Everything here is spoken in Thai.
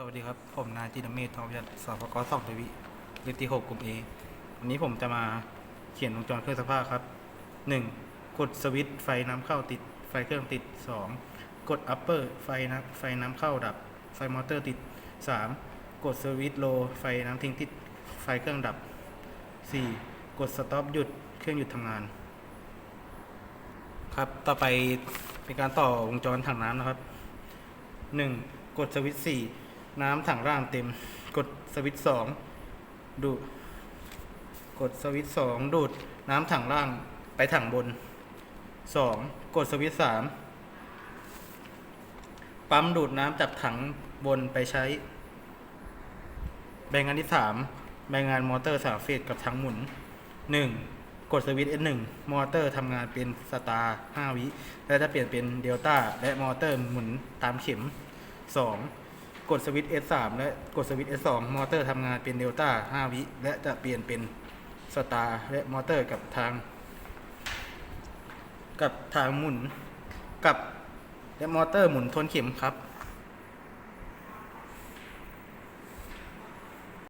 สวัสดีครับ ผมนายจินเมธทองวิทยาสพกสองทวีเลขที่หกกลุ่มเอวันนี้ผมจะมาเขียนวงจรเครื่องซักผ้าครับหนึ่งกดสวิตช์ไฟน้ำเข้าติด ไฟเครื่องติดสองกดอัปเปอร์ไฟน้ำไฟน้ำเข้าดับ ไฟมอเตอร์ติดสามกดสวิตช์โลไฟน้ำทิ้งติด ไฟเครื่องดับสี่กดสต็อปหยุดเครื่องหยุดทำงาน ครับต่อไปเป็นการต่อวงจรถังน้ำนะครับหนึ่งกดสวิตช์สี่ น้ำถังล่างเต็ม กดสวิตช์สองดูด กดสวิตช์สองดูด น้ำถังล่างไปถังบนสองกดสวิตช์สามปั๊มดูดน้ำจากถังบนไปใช้ แบ่งงานที่สามแบ่งงานมอเตอร์สามเฟสกับถังหมุนหนึ่งกดสวิตช์ S1 มอเตอร์ทำงานเป็นสตาร์5วิ และจะเปลี่ยนเป็นเดลต้าและมอเตอร์หมุนตามเข็ม 2. กดสวิตช์ S3 และกดสวิตช์ S2 มอเตอร์ทำงานเป็นเดลต้า5วิและจะเปลี่ยนเป็นสตาร์และมอเตอร์กับทาง กับทางหมุนกับและมอเตอร์หมุนทวนเข็มครับ